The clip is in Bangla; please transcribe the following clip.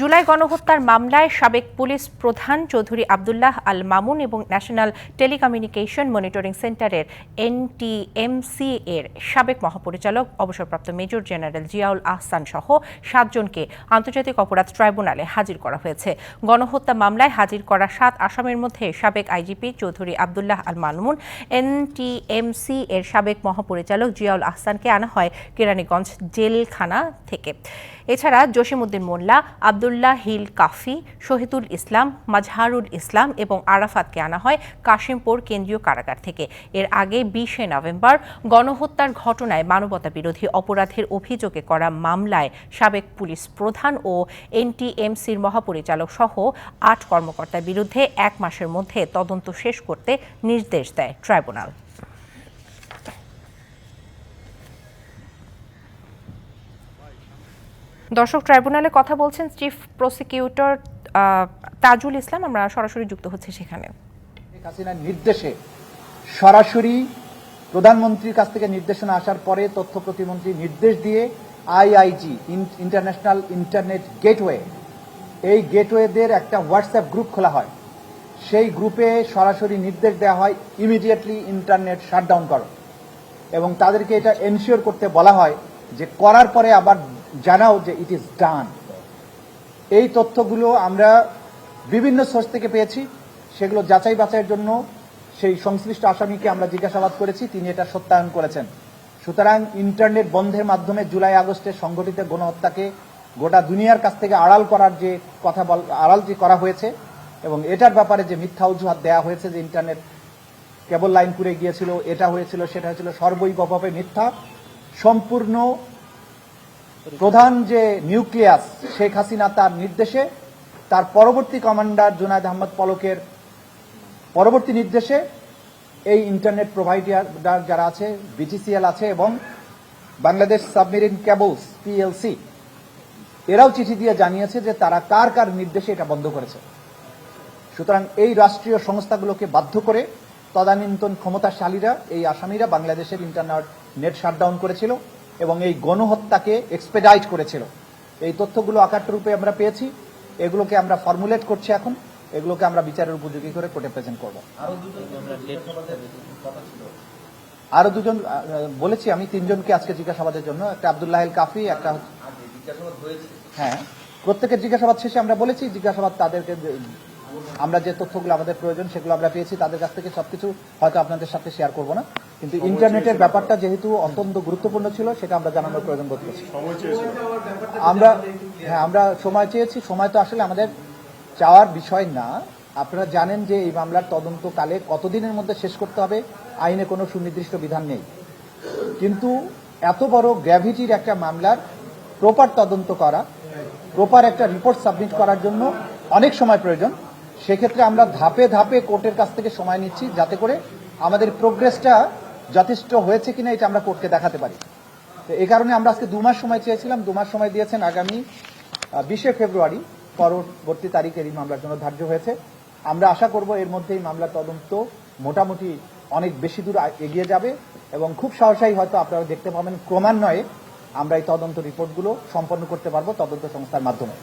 জুলাই গণহত্যার মামলায় সাবেক পুলিশ প্রধান চৌধুরী আবদুল্লাহ আল মামুন এবং ন্যাশনাল টেলিকমিউনিকেশন মনিটরিং সেন্টারের এনটিএমসি এর সাবেক মহাপরিচালক, অবসরপ্রাপ্ত মেজর জেনারেল জিয়াউল আহসান সহ সাতজনকে আন্তর্জাতিক অপরাধ ট্রাইব্যুনালে হাজির করা হয়েছে। গণহত্যা মামলায় হাজির করা সাত আসামের মধ্যে সাবেক আইজিপি চৌধুরী আবদুল্লাহ আল মামুন এনটিএমসি এর সাবেক মহাপরিচালক জিয়াউল আহসানকে আনা হয় কেরানীগঞ্জ জেলখানা থেকে। এছাড়া জসিমউদ্দিন মোল্লা আবদুল্লাহ হিল কাফি, শহীদুল ইসলাম, মাজহারুল ইসলাম এবং আরাফাতকে আনা হয় কাশিমপুর কেন্দ্রীয় কারাগার থেকে। এর আগে বিশে নভেম্বর গণহত্যার ঘটনায় মানবতা বিরোধী অপরাধের অভিযোগে করা মামলায় সাবেক পুলিশ প্রধান ও এনটিএমসির মহাপরিচালক সহ আট কর্মকর্তার বিরুদ্ধে এক মাসের মধ্যে তদন্ত শেষ করতে নির্দেশ দেয় ট্রাইব্যুনাল। দর্শক ট্রাইব্যুনালে কথা বলছেন চিফ প্রসিকিউটর তাজুল ইসলাম। আমরা সরাসরি যুক্ত হচ্ছি সেখানে। নির্দেশে সরাসরি প্রধানমন্ত্রীর কাছ থেকে নির্দেশনা আসার পরে তথ্য প্রতিমন্ত্রী নির্দেশ দিয়ে আইআইজি ইন্টারন্যাশনাল ইন্টারনেট গেটওয়ে, এই গেটওয়েদের একটা হোয়াটসঅ্যাপ গ্রুপ খোলা হয়। সেই গ্রুপে সরাসরি নির্দেশ দেওয়া হয় ইমিডিয়েটলি ইন্টারনেট শাটডাউন করো। এবং তাদেরকে এটা এনশিওর করতে বলা হয় যে করার পরে আবার জানাও যে ইট ইজ ডান এই তথ্যগুলো আমরা বিভিন্ন সোর্স থেকে পেয়েছি, সেগুলো যাচাই বাছাইয়ের জন্য সেই সংশ্লিষ্ট আসামিকে আমরা জিজ্ঞাসাবাদ করেছি, তিনি এটা সত্যায়ন করেছেন। সুতরাং ইন্টারনেট বন্ধের মাধ্যমে জুলাই আগস্টে সংগঠিত গণহত্যাকে গোটা দুনিয়ার কাছ থেকে আড়াল করার যে কথা আড়াল যে করা হয়েছে, এবং এটার ব্যাপারে যে মিথ্যা অজুহাত দেওয়া হয়েছে যে ইন্টারনেট কেবল লাইন পুড়ে গিয়েছিল, এটা হয়েছিল, সেটা হয়েছিল সর্বৈবভাবে মিথ্যা, সম্পূর্ণ প্রধান যে নিউক্লিয়াস, শেখ হাসিনা তার নির্দেশে, তার পরবর্তী কমান্ডার জুনায়দ আহমদ পলকের পরবর্তী নির্দেশে এই ইন্টারনেট প্রোভাইডার যারা আছে, বিটিসিএল আছে এবং বাংলাদেশ সাবমেরিন কেবলস পিএলসি, এরাও চিঠি দিয়ে জানিয়েছে যে তারা কার কার নির্দেশে এটা বন্ধ করেছে। সুতরাং এই রাষ্ট্রীয় সংস্থাগুলোকে বাধ্য করে তদানীন্তন ক্ষমতাশালীরা, এই আসামিরা বাংলাদেশের ইন্টারনেট নেট শাটডাউন করেছিল। এবং এই গণহত্যাকে এক্সপেডাইট করেছিল। এই তথ্যগুলো আকারটা রূপে আমরা পেয়েছি। এগুলোকে আমরা ফর্মুলেট করছি এখন। এগুলোকে আমরা বিচারের উপযোগী করে কোর্টে প্রেজেন্ট করব। আরও দুজন বলেছি আমি তিনজনকে আজকে জিজ্ঞাসাবাদের জন্য। একটা আব্দুল্লাহ কাফি একটা হ্যাঁ। প্রত্যেকের জিজ্ঞাসাবাদ শেষে আমরা বলেছি জিজ্ঞাসাবাদ তাদেরকে আমরা যে তথ্যগুলো আমাদের প্রয়োজন সেগুলো আমরা পেয়েছি তাদের কাছ থেকে সবকিছু হয়তো আপনাদের সাথে শেয়ার করব না। কিন্তু ইন্টারনেটের ব্যাপারটা যেহেতু অত্যন্ত গুরুত্বপূর্ণ ছিল সেটা আমরা জানানোর প্রয়োজন বোধ করছি। আমরা হ্যাঁ আমরা সময় চেয়েছি। সময় তো আসলে আমাদের চাওয়ার বিষয় না। আপনারা জানেন যে এই মামলার তদন্তকালে কতদিনের মধ্যে শেষ করতে হবে আইনে কোনো সুনির্দিষ্ট বিধান নেই। কিন্তু এত বড় গ্র্যাভিটির একটা মামলার প্রপার তদন্ত করা প্রপার একটা রিপোর্ট সাবমিট করার জন্য অনেক সময় প্রয়োজন। সেক্ষেত্রে আমরা ধাপে ধাপে কোর্টের কাছ থেকে সময় নিচ্ছি যাতে করে আমাদের প্রোগ্রেসটা যথেষ্ট হয়েছে কিনা এটা আমরা কোর্টকে দেখাতে পারি। তো এই কারণে আমরা আজকে দু মাস সময় চেয়েছিলাম। দু মাস সময় দিয়েছেন আগামী বিশে ফেব্রুয়ারি। পরবর্তী তারিখের এই মামলার জন্য ধার্য হয়েছে। আমরা আশা করব এর মধ্যে এই মামলার তদন্ত মোটামুটি অনেক বেশি দূর এগিয়ে যাবে এবং খুব সহসাই হয়তো আপনারা দেখতে পাবেন ক্রমান্বয়ে আমরা এই তদন্ত রিপোর্টগুলো সম্পন্ন করতে পারব তদন্ত সংস্থার মাধ্যমে।